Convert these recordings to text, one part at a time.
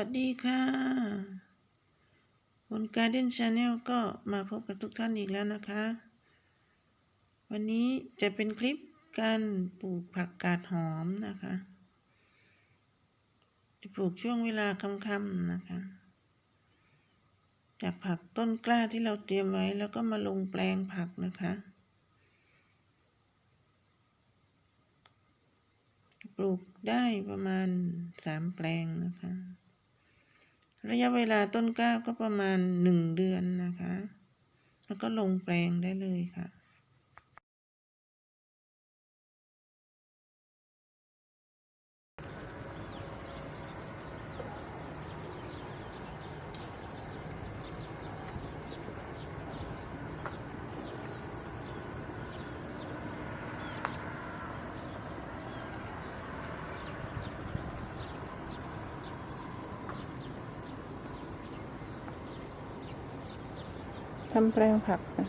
ัสดีค่ะบน Garden Channel ก็มาพบกับทุกท่านอีกแล้วนะคะ วันนี้จะเป็นคลิปการปลูกผักกาดหอมนะคะ จะปลูกช่วงเวลาค่ำๆนะคะ จากผักต้นกล้าที่เราเตรียมไว้แล้วก็มาลงแปลงผักนะคะปลูกได้ประมาณสามแปลงนะคะ ระยะเวลาต้นกล้าก็ประมาณหนึ่งเดือนนะคะ แล้วก็ลงแปลงได้เลยค่ะ ทำแปลงผักค่ะ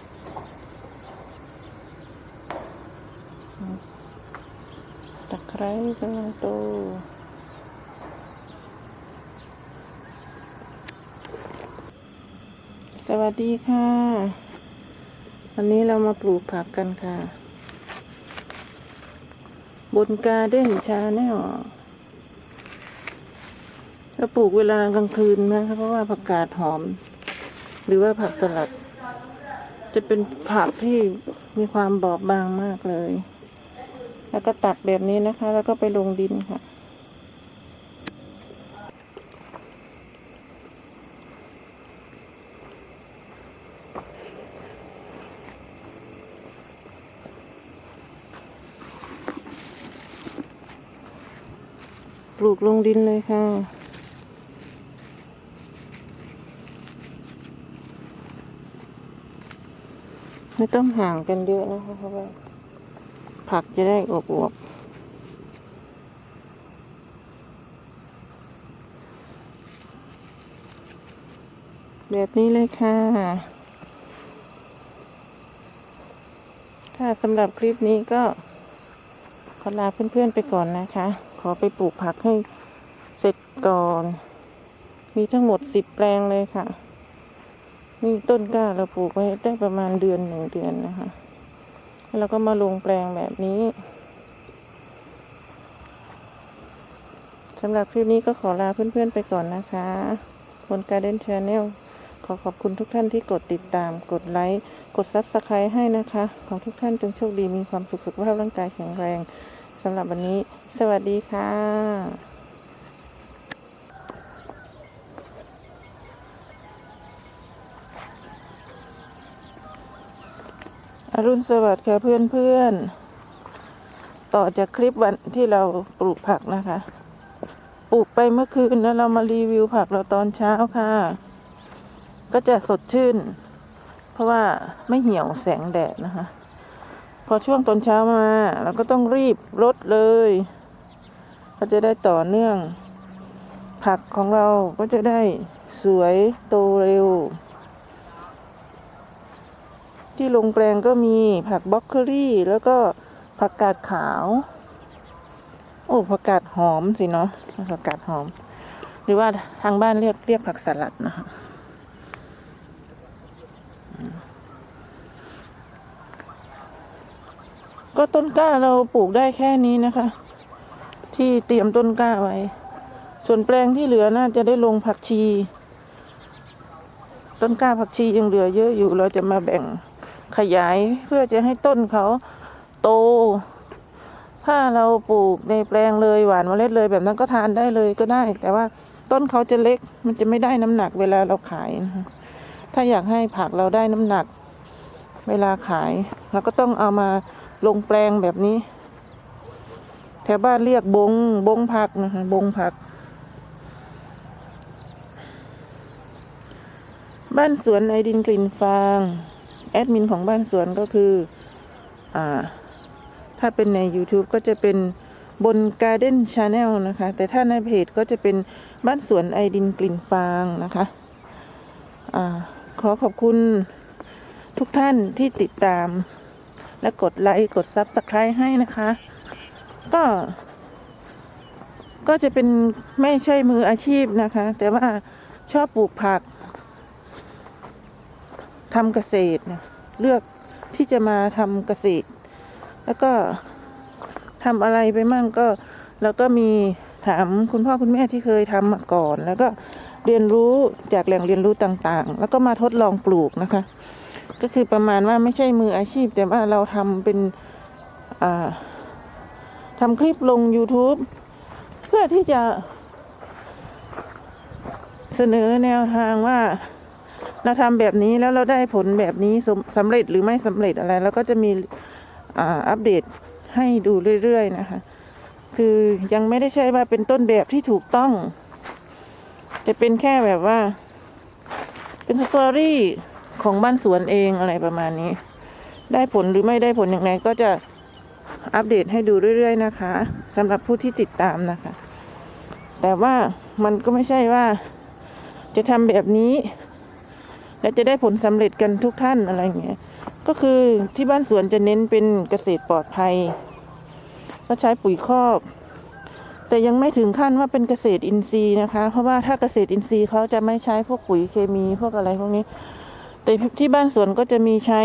ตะไคร้กำลังโตสวัสดีค่ะ วันนี้เรามาปลูกผักกันค่ะ บนกาเด้นชาแนลเราปลูกเวลากลางคืนนะคะเพราะว่าผักกาดหอม หรือว่าผักสลัด จะเป็นผักที่มีความบอบบางมากเลย แล้วก็ตักแบบนี้นะคะ แล้วก็ไปลงดินค่ะ ปลูกลงดินเลยค่ะ ไม่ต้องห่างกันเยอะนะคะเพราะว่าผักจะได้อวบๆแบบนี้เลยค่ะค่ะสำหรับคลิปนี้ก็ขอลาเพื่อนๆไปก่อนนะคะ ขอไปปลูกผักให้เสร็จก่อน มีทั้งหมดสิบแปลงเลยค่ะ นี่ต้นกล้าเราปลูกไว้ได้ประมาณเดือนหนึ่งเดือนนะคะ แล้วก็มาลงแปลงแบบนี้สำหรับคลิปนี้ก็ขอลาเพื่อนๆไปก่อนนะคะบน Garden Channel ขอขอบคุณทุกท่านที่กดติดตาม กดไลค์ กด Subscribe ให้นะคะ ขอทุกท่านจงโชคดีมีความสุขสุขภาพร่างกายแข็งแรงสำหรับวันนี้ สวัสดีค่ะ รุณสวัสดิ์ค่ะเพื่อนเพื่อนๆต่อจากคลิปวันที่เราปลูกผักนะคะ ปลูกไปเมื่อคืนแล้วเรามารีวิวผักเราตอนเช้าค่ะ ก็จะสดชื่น เพราะว่าไม่เหี่ยวแสงแดดนะคะ พอช่วงตอนเช้ามา เราก็ต้องรีบรดเลยก็จะได้ต่อเนื่อง ผักของเราก็จะได้สวยโตเร็ว ที่ลงแปลงก็มีผักบล็อกเคอรี่ แล้วก็ผักกาดขาว โอ้ผักกาดหอมสิเนาะผักกาดหอม หรือว่าทางบ้านเรียกเรียกผักสลัดนะคะก็ต้นกล้าเราปลูกได้แค่นี้นะคะ ที่เตรียมต้นกล้าไว้ ส่วนแปลงที่เหลือน่าจะได้ลงผักชี ต้นกล้าผักชียังเหลือเยอะอยู่เราจะมาแบ่ง ขยายเพื่อจะให้ต้นเขาโต ถ้าเราปลูกในแปลงเลยหวานเมล็ดเลยแบบนั้นก็ทานได้เลยก็ได้ แต่ว่าต้นเขาจะเล็กมันจะไม่ได้น้ำหนักเวลาเราขายนะคะถ้าอยากให้ผักเราได้น้ำหนัก เวลาขาย เราก็ต้องเอามาลงแปลงแบบนี้ แถวบ้านเรียกบงบงผักนะคะบงผัก บ้านสวนไอดินกลิ่นฟาง แอดมินของบ้านสวนก็คืออ่าถ้าเป็นใน YouTube ก็จะเป็นบน Garden Channel นะคะ แต่ถ้าในเพจก็จะเป็นบ้านสวนไอดินกลิ่นฟางนะคะอ่าขอขอบคุณทุกท่านที่ติดตาม และกดไลค์ กด Subscribe ให้นะคะ ก็ ก็จะเป็นไม่ใช่มืออาชีพนะคะ แต่ว่าชอบปลูกผัก ทำเกษตรนะเลือกที่จะมาทำเกษตร แล้วก็ทำอะไรไปมั่งก็ แล้วก็มีถามคุณพ่อคุณแม่ที่เคยทำมาก่อน แล้วก็เรียนรู้จากแหล่งเรียนรู้ต่างๆ แล้วก็มาทดลองปลูกนะคะ ก็คือประมาณว่าไม่ใช่มืออาชีพ แต่ว่าเราทำเป็นอ่าทำคลิปลง YouTube เพื่อที่จะเสนอแนวทางว่า เราทำแบบนี้แล้วเราได้ผลแบบนี้สำสำเร็จหรือไม่สำเร็จอะไร แล้วก็จะมีอัปเดตให้ดูเรื่อยๆนะคะ คือยังไม่ได้ใช่ว่าเป็นต้นแบบที่ถูกต้องจะเป็นแค่แบบว่า เป็นสตอรี่ของบ้านสวนเองอะไรประมาณนี้ ได้ผลหรือไม่ได้ผลอย่างไรก็จะอัปเดตให้ดูเรื่อย ๆ นะคะสำหรับผู้ที่ติดตามนะคะ แต่ว่ามันก็ไม่ใช่ว่าจะทำแบบนี้ และจะได้ผลสำเร็จกันทุกท่านอะไรอย่างเงี้ยก็คือที่บ้านสวนจะเน้นเป็นเกษตรปลอดภัย ก็ใช้ปุ๋ยคอก แต่ยังไม่ถึงขั้นว่าเป็นเกษตรอินทรีย์นะคะ เพราะว่าถ้าเกษตรอินทรีย์เขาจะไม่ใช้พวกปุ๋ยเคมีพวกอะไรพวกนี้ แต่ที่บ้านสวนก็จะมีใช้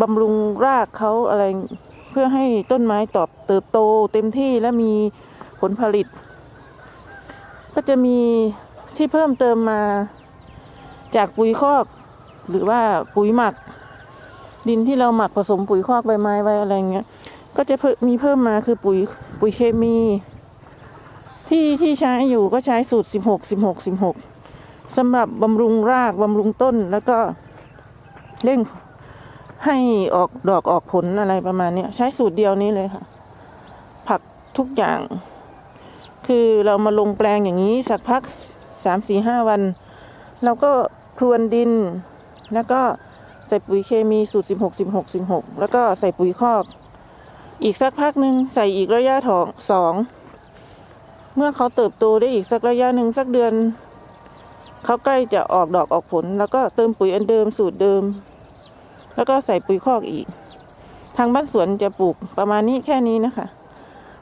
บำรุงรากเขาอะไร เพื่อให้ต้นไม้ตอบเติบโตเต็มที่และมีผลผลิต ก็จะมีที่เพิ่มเติมมา จากปุ๋ยคอก หรือว่าปุ๋ยหมัก ดินที่เราหมักผสมปุ๋ยคอกใบไม้ไว้อะไรเงี้ย ก็จะมีเพิ่มมาคือปุ๋ยปุ๋ยเคมี ที่ที่ใช้อยู่ก็ใช้สูตรสิบหกสิบหกสิบหกสำหรับบำรุงรากบำรุงต้นแล้วก็เร่งให้ออกดอกออกผลอะไรประมาณนี้ใช้สูตรเดียวนี้เลยค่ะ ผักทุกอย่าง คือเรามาลงแปลงอย่างนี้สักพักสามสี่ห้าวัน เราก็ พรวนดิน แล้วก็ใส่ปุ๋ยเคมีสูตรสิบหกสิบหกสิบหกแล้วก็ใส่ปุ๋ยคอก อีกสักพักหนึ่งใส่อีกระยะถองสอง เมื่อเขาเติบโตได้อีกสักระยะหนึ่งสักเดือน เขาใกล้จะออกดอกออกผล แล้วก็เติมปุ๋ยอันเดิมสูตรเดิม แล้วก็ใส่ปุ๋ยคอกอีก ทางบ้านสวนจะปลูกประมาณนี้แค่นี้นะคะ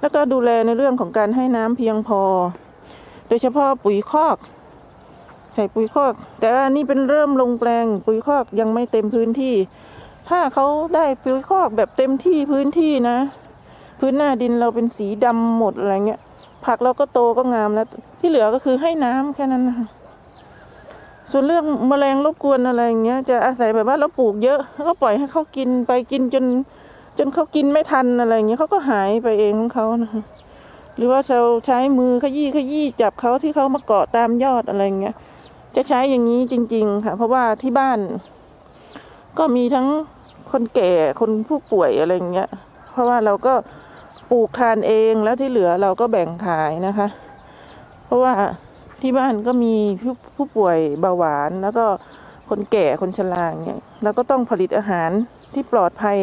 แล้วก็ดูแลในเรื่องของการให้น้ำเพียงพอ โดยเฉพาะปุ๋ยคอก ใส่ปุ๋ยคอก แต่ว่านี่เป็นเริ่มลงแปลงปุ๋ยคอกยังไม่เต็มพื้นที่ ถ้าเขาได้ปุ๋ยคอกแบบเต็มที่พื้นที่นะ พื้นหน้าดินเราเป็นสีดำหมดอะไรเงี้ยผักเราก็โตก็งามแล้ว ที่เหลือก็คือให้น้ำแค่นั้นนะส่วนเรื่องแมลงรบกวนอะไรอย่างเงี้ยจะอาศัยแบบว่าเราปลูกเยอะแล้วก็ปล่อยให้เขากินไปกินจน จนเขากินไม่ทันอะไรอย่างเงี้ยเขาก็หายไปเองของเขานะคะหรือว่าเราใช้มือขยี้ขยี้จับเขาที่เขามาเกาะตามยอดอะไรอย่างเงี้ย จะใช้อย่างนี้จริง ๆ ค่ะ เพราะว่าที่บ้าน ก็มีทั้งคนแก่คนผู้ป่วยอะไรอย่างเงี้ย เพราะว่าเราก็ปลูกทานเองแล้วที่เหลือเราก็แบ่งขายนะคะ เพราะว่าที่บ้านก็มีผู้ผู้ป่วยเบาหวาน แล้วก็คนแก่คนชราเงี้ยเราก็ต้องผลิตอาหารที่ปลอดภัย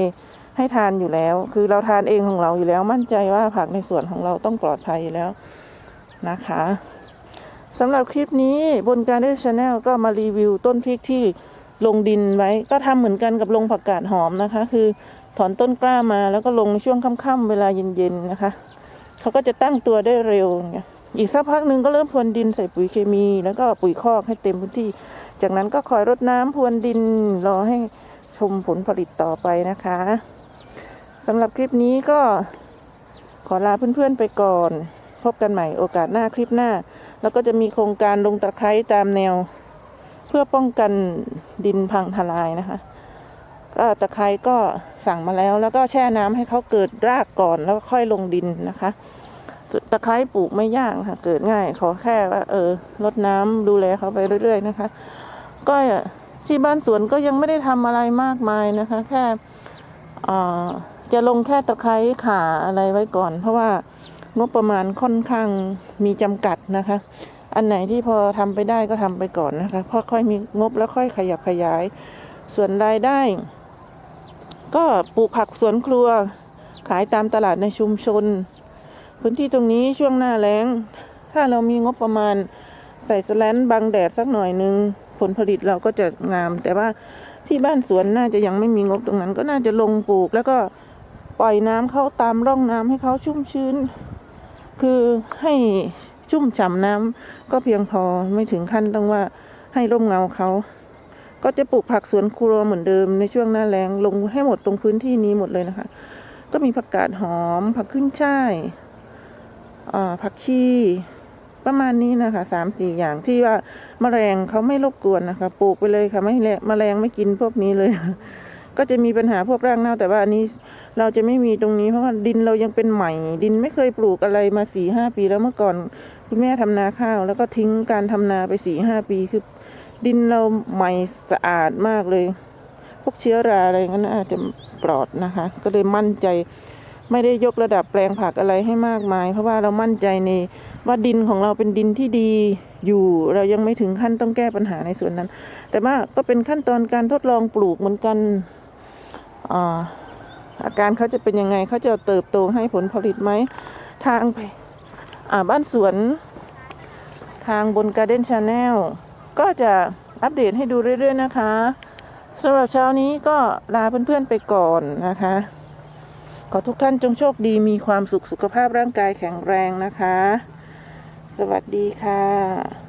ให้ทานอยู่แล้ว คือเราทานเองของเราอยู่แล้ว มั่นใจว่าผักในสวนของเราต้องปลอดภัยอยู่แล้วนะคะ สำหรับคลิปนี้บนการเดชแนลก็มารีวิวต้นพริกที่ลงดินไว้ ก็ทำเหมือนกันกับลงผักกาดหอมนะคะ คือถอนต้นกล้ามาแล้วก็ลงช่วงค่ำๆเวลาเย็นๆนะคะ เขาก็จะตั้งตัวได้เร็วอีกสักพักหนึ่งก็เริ่มพรวนดินใส่ปุ๋ยเคมี แล้วก็ปุ๋ยคอกให้เต็มพื้นที่ จากนั้นก็คอยรดน้ำพรวนดินรอให้ชมผลผลิตต่อไปนะคะสำหรับคลิปนี้ก็ขอลาเพื่อนๆไปก่อน พบกันใหม่โอกาสหน้าคลิปหน้า แล้วก็จะมีโครงการลงตะไคร้ตามแนว เพื่อป้องกันดินพังทลายนะคะ ก็ตะไคร้ก็สั่งมาแล้ว แล้วก็แช่น้ำให้เขาเกิดรากก่อนแล้วค่อยลงดินนะคะตะไคร้ปลูกไม่ยากค่ะ เกิดง่ายขอแค่ว่า เออรดน้ำดูแลเขาไปเรื่อย ๆ นะคะ ก็ที่บ้านสวนก็ยังไม่ได้ทำอะไรมากมายนะคะ แค่จะลงแค่ตะไคร้ขาอะไรไว้ก่อน เพราะว่า งบประมาณค่อนข้างมีจำกัดนะคะ อันไหนที่พอทำไปได้ก็ทำไปก่อนนะคะพราะค่อยมีงบแล้วค่อยขยับขยาย ส่วนรายได้ ก็ปลูกผักสวนครัว ขายตามตลาดในชุมชน พื้นที่ตรงนี้ช่วงหน้าแล้ง ถ้าเรามีงบประมาณใส่สแลนบังแดดสักหน่อยนึง ผลผลิตเราก็จะงาม แต่ว่าที่บ้านสวนน่าจะยังไม่มีงบตรงนั้น ก็น่าจะลงปลูกแล้วก็ปล่อยน้ำเข้าตามร่องน้ำให้เขาชุ่มชื้น คือให้ชุ่มฉ่ำน้ำก็เพียงพอไม่ถึงขั้นต้องว่าให้ร่มเงาเขาก็จะปลูกผักสวนครัวเหมือนเดิมในช่วงหน้าแล้งลงให้หมดตรงพื้นที่นี้หมดเลยนะคะ ก็มีผักกาดหอม ผักขึ้นช่ายผักชีประมาณนี้นะคะสามสี่อย่างที่ว่าแมลงเขาไม่รบกวนนะคะ ปลูกไปเลยค่ะไม่แลแมลงไม่กินพวกนี้เลย ก็จะมีปัญหาพวกรากเน่าแต่ว่าอันนี้ เราจะไม่มีตรงนี้เพราะว่าดินเรายังเป็นใหม่ ดินไม่เคยปลูกอะไรมาสี่ห้าปีแล้วเมื่อก่อนคุณแม่ทำนาข้าว แล้วก็ทิ้งการทำนาไปสี่ห้าปีคือ ดินเราใหม่สะอาดมากเลย พวกเชื้อราอะไรงั้นอาจจะปลอดนะคะ ก็เลยมั่นใจไม่ได้ยกระดับแปลงผักอะไรให้มากมาย เพราะว่าเรามั่นใจในว่าดินของเราเป็นดินที่ดีอยู่เรายังไม่ถึงขั้นต้องแก้ปัญหาในส่วนนั้น แต่ว่าก็เป็นขั้นตอนการทดลองปลูกเหมือนกันอ่า อาการเขาจะเป็นยังไงเขาจะเติบโตให้ผลผลิตไหมทางไปอ่าบ้านสวนทางบน Garden Channel ก็จะอัปเดตให้ดูเรื่อย ๆ นะคะสำหรับเช้านี้ก็ลาเพื่อนๆไปก่อนนะคะ ขอทุกท่านจงโชคดีมีความสุขสุขภาพร่างกายแข็งแรงนะคะ สวัสดีค่ะ